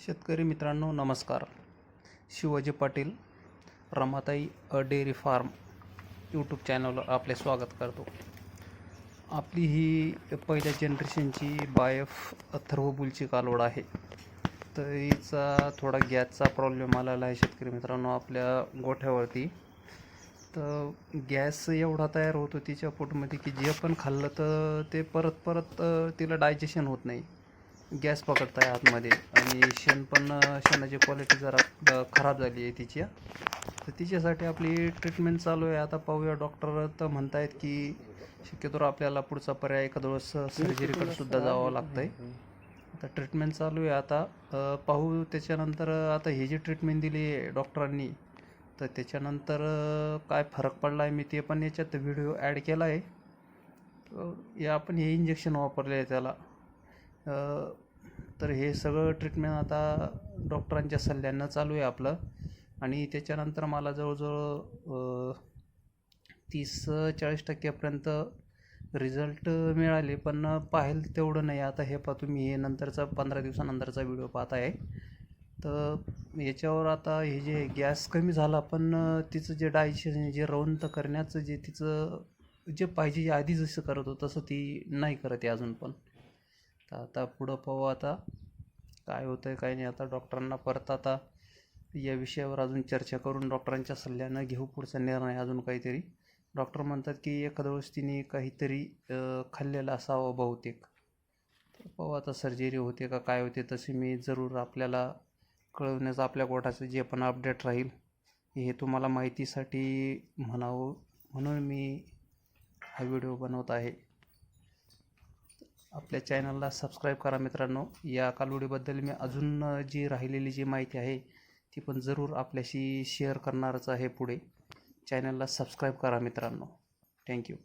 शेतकरी मित्रांनो नमस्कार. शिवाजी पाटील रमाताई अ डेअरी फार्म यूट्यूब चॅनलवर आपले स्वागत करतो. आपली ही पहिल्या जनरेशनची बायफ अथर्वबुलची कालवड आहे. तर हिचा थोडा गॅसचा प्रॉब्लेम आलेला आहे शेतकरी मित्रांनो आपल्या गोठ्यावरती. तर गॅस एवढा तयार होतो तिच्या पोटमध्ये की जे पण खाल्लं तर ते परत परत तिला डायजेशन होत नाही. गॅस पकडत आहे आतमध्ये आणि शेण पण शेणाची क्वालिटी जरा खराब झाली आहे तिची. तर तिच्यासाठी आपली ट्रीटमेंट चालू आहे. आता पाहूया डॉक्टर तर म्हणतायत की शक्यतो आपल्याला पुढचा पर्याय एखाद्या वेळेस सर्जरीकडे सुद्धा जावं लागतं आहे आता ट्रीटमेंट चालू आहे. आता पाहू त्याच्यानंतर आता ही जी ट्रीटमेंट दिली आहे डॉक्टरांनी तर त्याच्यानंतर काय फरक पडला आहे मी ते पण याच्यात व्हिडिओ ॲड केला आहे या आपण हे इंजेक्शन वापरले आहे त्याला. तर हे सगळं ट्रीटमेंट आता डॉक्टरांच्या सल्ल्यानं चालू आहे आपलं. आणि त्याच्यानंतर मला जवळजवळ तीस चाळीस टक्क्यापर्यंत रिझल्ट मिळाले पण पाहिलं तेवढं नाही. आता हे पा तुम्ही हे नंतरचा पंधरा दिवसानंतरचा व्हिडिओ पाहत आहे तर याच्यावर आता हे जे गॅस कमी झाला पण तिचं जे डायजेशन जे रवंत करण्याचं जे तिचं जे पाहिजे जे आधी जसं करत होतं तसं ती नाही करत आहे अजून पण. तर आता पुढं पाहू आता. काय होतं आहे काय नाही. आता डॉक्टरांना परत आता या विषयावर अजून चर्चा करून डॉक्टरांच्या सल्ल्यानं घेऊ पुढचा निर्णय अजून काहीतरी. डॉक्टर म्हणतात की एखाद्या वेळेस तिने काहीतरी खाल्लेलं असावं बहुतेक. तर पाहू आता सर्जरी होते का काय होते तसे मी जरूर आपल्याला कळवण्याचं आपल्या गोठाचं जे पण अपडेट राहील हे तुम्हाला माहितीसाठी म्हणावं म्हणून मी हा व्हिडिओ बनवत आहे. आपल्या चॅनलला सबस्क्राईब करा मित्रांनो. या कालवडीबद्दल मी अजून जी राहिलेली जी माहिती आहे ती पण जरूर आपल्याशी शेअर करणारच आहे पुढे. चॅनलला सबस्क्राईब करा मित्रांनो. थँक्यू